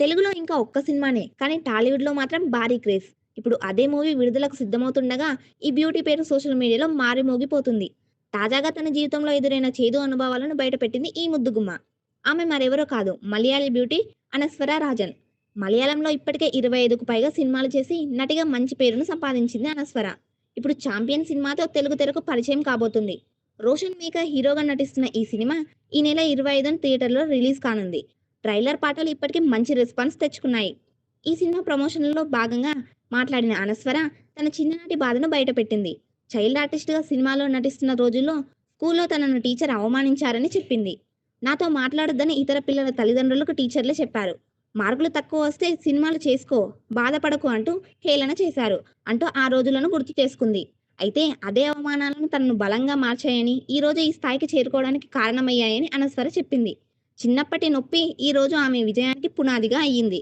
తెలుగులో ఇంకా ఒక్క సినిమానే కానీ టాలీవుడ్‌లో మాత్రం భారీ క్రేజ్. ఇప్పుడు అదే మూవీ విడుదలకు సిద్ధమవుతుండగా ఈ బ్యూటీ పేరు సోషల్ మీడియాలో మారుమోగిపోతుంది. తాజాగా తన జీవితంలో ఎదురైన చేదు అనుభవాలను బయటపెట్టింది ఈ ముద్దుగుమ్మ. ఆమె మరెవరో కాదు మలయాళీ బ్యూటీ అనస్వర రాజన్. మలయాళంలో ఇప్పటికే 25కు పైగా సినిమాలు చేసి నటిగా మంచి పేరును సంపాదించింది అనస్వర. ఇప్పుడు 'చాంపియన్' సినిమాతో తెలుగు తెరకు పరిచయం కాబోతుంది. రోషన్ మేకర్ హీరోగా నటిస్తున్న ఈ సినిమా ఈ నెల 25న థియేటర్‌లో రిలీజ్ కానుంది. ట్రైలర్ పాటలు ఇప్పటికే మంచి రెస్పాన్స్ తెచ్చుకున్నాయి. ఈ సినిమా ప్రమోషన్‌లో భాగంగా మాట్లాడిన అనస్వర తన చిన్ననాటి బాధను బయటపెట్టింది. చైల్డ్ ఆర్టిస్ట్‌గా సినిమాలో నటిస్తున్న రోజుల్లో స్కూల్‌లో తనను టీచర్ అవమానించారని చెప్పింది. నాతో మాట్లాడొద్దని ఇతర పిల్లల తల్లిదండ్రులకు టీచర్లే చెప్పారు. మార్కులు తక్కువ వస్తే సినిమాలు చేసుకో, బాధపడకు అంటూ హేళన చేశారు అంటూ ఆ రోజులను గుర్తు చేసుకుంది. అయితే అదే అవమానాలను తనను బలంగా మార్చాయని, ఈ రోజు ఈ స్థాయికి చేరుకోవడానికి కారణమయ్యాయని అనస్వర చెప్పింది. చిన్నప్పటి నొప్పి ఈ రోజు ఆమె విజయానికి పునాదిగా అయ్యింది.